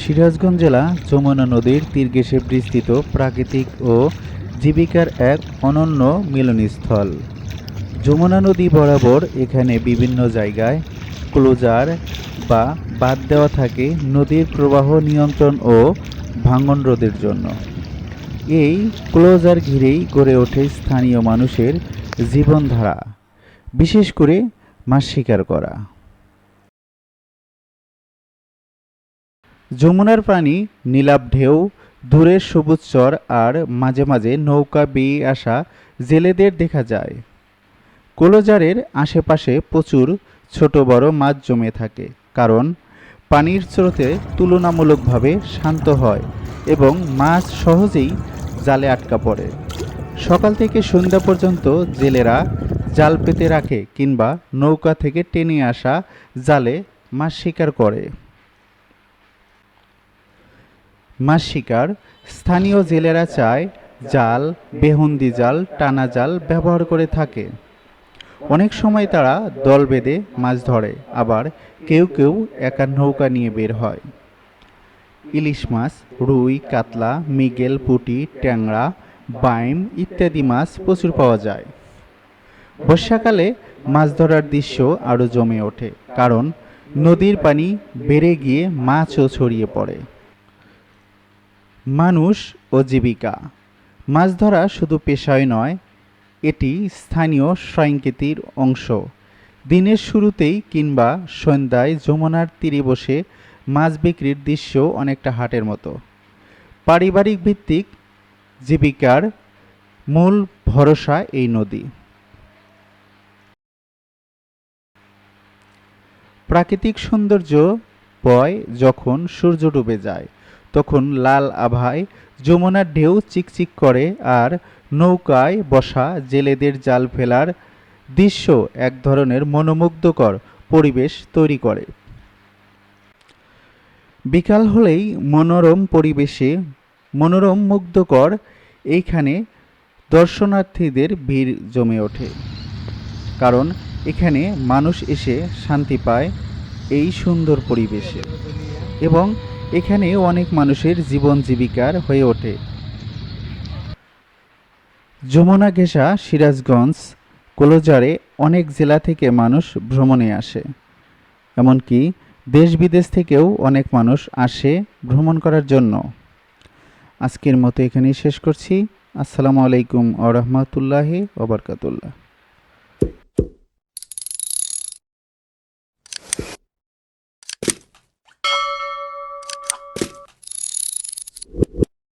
সিরাজগঞ্জ জেলা যমুনা নদীর তীর ঘেঁষে বিস্তৃত প্রাকৃতিক ও জীবিকার এক অনন্য মিলনস্থল। যমুনা নদী বরাবর এখানে বিভিন্ন জায়গায় ক্লোজার বা বাদ দেওয়া থাকে নদীর প্রবাহ নিয়ন্ত্রণ ও ভাঙন রোধের জন্য। এই ক্লোজার ঘিরেই গড়ে ওঠে স্থানীয় মানুষের জীবনধারা, বিশেষ করে মাছ শিকার করা। যমুনার পানি, নীলাভ ঢেউ দূরের সবুজ চর আর মাঝে মাঝে নৌকা বেয়ে আসা জেলেদের দেখা যায়। কোলোজারের আশেপাশে প্রচুর ছোট বড় মাছ জমে থাকে কারণ পানির স্রোতে তুলনামূলকভাবে শান্ত হয় এবং মাছ সহজেই জালে আটকা পড়ে। সকাল থেকে সন্ধ্যা পর্যন্ত জেলেরা জাল পেতে রাখে কিংবা নৌকা থেকে টেনে আসা জালে মাছ শিকার করে। মাছ শিকার, স্থানীয় জেলেরা চায় জাল, বেহুন্দি জাল, টানা জাল ব্যবহার করে থাকে। অনেক সময় তারা দল বেঁধে মাছ ধরে, আবার কেউ কেউ একা নৌকা নিয়ে বের হয়। ইলিশ মাছ, রুই, কাতলা, মৃগেল, পুঁটি, ট্যাংরা, বাইম ইত্যাদি মাছ প্রচুর পাওয়া যায়। বর্ষাকালে মাছ ধরার দৃশ্য আরও জমে ওঠে, কারণ নদীর পানি বেড়ে গিয়ে মাছও ছড়িয়ে পড়ে। মানুষ ও জীবিকা। মাছ ধরা শুধু পেশায় নয়, এটি স্থানীয় সংস্কৃতির অংশ। দিনের শুরুতেই কিংবা সন্ধ্যায় যমুনার তীরে বসে মাছ বিক্রির দৃশ্য অনেকটা হাটের মতো। পারিবারিক ভিত্তিক জীবিকার মূল ভরসা এই নদী। প্রাকৃতিক সৌন্দর্য বয় যখন সূর্য ডুবে যায় তখন লাল আভায় যমুনার ঢেউ চিকচিক করে আর নৌকায় বসা জেলেদের জাল ফেলার দৃশ্য এক ধরনের মনোমুগ্ধকর পরিবেশ তৈরি করে। বিকাল হলেই মনোরম পরিবেশে মনোরম মুগ্ধকর এইখানে দর্শনার্থীদের ভিড় জমে ওঠে। কারণ এখানে মানুষ এসে শান্তি পায় এই সুন্দর পরিবেশে। এবং এখানে অনেক মানুষের জীবন জীবিকার হয়ে ওঠে। যমুনা ঘেঁষা, সিরাজগঞ্জ, কোলোজারে অনেক জেলা থেকে মানুষ ভ্রমণে আসে। এমনকি দেশ বিদেশ থেকেও অনেক মানুষ আসে ভ্রমণ করার জন্য। আজকের মতো এখানেই শেষ করছি। আসসালামু আলাইকুম আ রহমতুল্লাহি ওবরকাতুল্লাহ